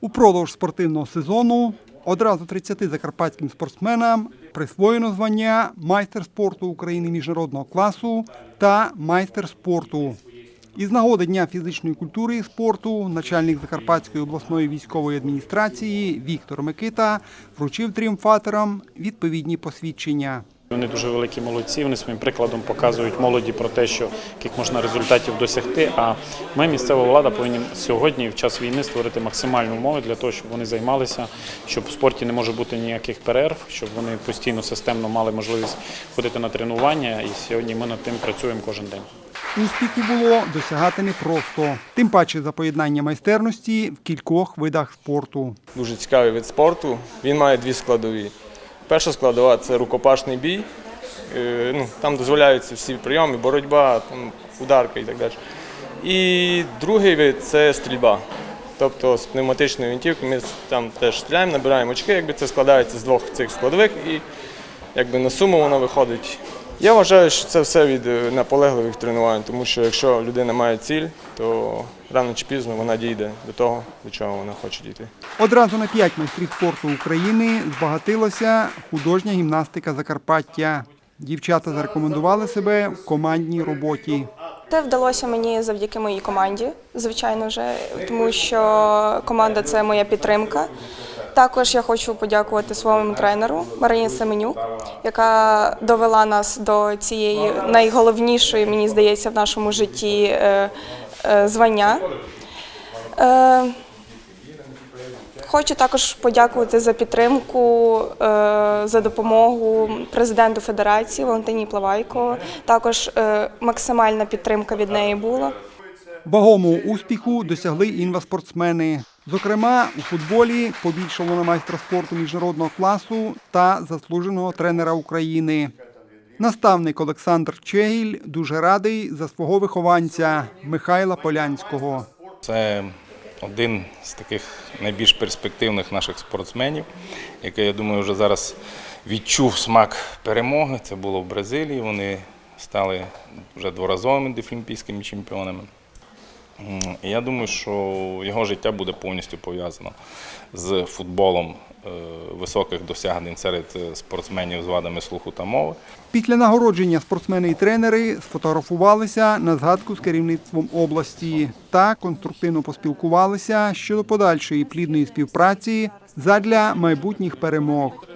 Упродовж спортивного сезону одразу 30 закарпатським спортсменам присвоєно звання майстер спорту України міжнародного класу та майстер спорту. Із нагоди Дня фізичної культури і спорту начальник Закарпатської обласної військової адміністрації Віктор Микита вручив тріумфаторам відповідні посвідчення. Вони дуже великі молодці. Вони своїм прикладом показують молоді про те, що яких можна результатів досягти. А ми, місцева влада, повинні сьогодні, в час війни, створити максимальні умови для того, щоб вони займалися, щоб в спорті не може бути ніяких перерв, щоб вони постійно системно мали можливість ходити на тренування. І сьогодні ми над тим працюємо кожен день. Успіху було досягати непросто, тим паче за поєднання майстерності в кількох видах спорту. дуже цікавий вид спорту. Він має дві складові. Перша складова це рукопашний бій. Е, Ну, там дозволяються всі прийоми, боротьба, там, ударка і так далі. І другий вид це стрільба. Тобто з пневматичної винтівки ми там теж стріляємо, набираємо очки, якби це складається з двох цих складових і якби на суму воно виходить. Я вважаю, що це все від е, наполегливих тренувань, тому що якщо людина має ціль, то рано чи пізно вона дійде до того, до чого вона хоче дійти. Одразу на п'ять майстрів спорту України збагатилася художня гімнастика Закарпаття. Дівчата зарекомендували себе в командній роботі. Це вдалося мені завдяки моїй команді, звичайно вже, тому що команда це моя підтримка. Також я хочу подякувати своєму тренеру Марині Семенюк, яка довела нас до цієї найголовнішої, мені здається, в нашому житті е, е, звання. Е, Хочу також подякувати за підтримку, за допомогу президенту Федерації Валентині Плавайко. Також максимальна підтримка від неї була. Вагомого успіху досягли інваспортсмени. Зокрема, у футболі побільшало на майстра спорту міжнародного класу та заслуженого тренера України. Наставник Олександр Чегіль дуже радий за свого вихованця Михайла Полянського. Це один з таких найбільш перспективних наших спортсменів, який, я думаю, вже зараз відчув смак перемоги. Це було в Бразилії. Вони стали вже дворазовими дефлімпійськими чемпіонами. Я думаю, що його життя буде повністю пов'язано з футболом е, високих досягнень серед е, спортсменів з вадами слуху та мови. Після нагородження спортсмени і тренери сфотографувалися на згадку з керівництвом області та конструктивно поспілкувалися щодо подальшої плідної співпраці задля майбутніх перемог.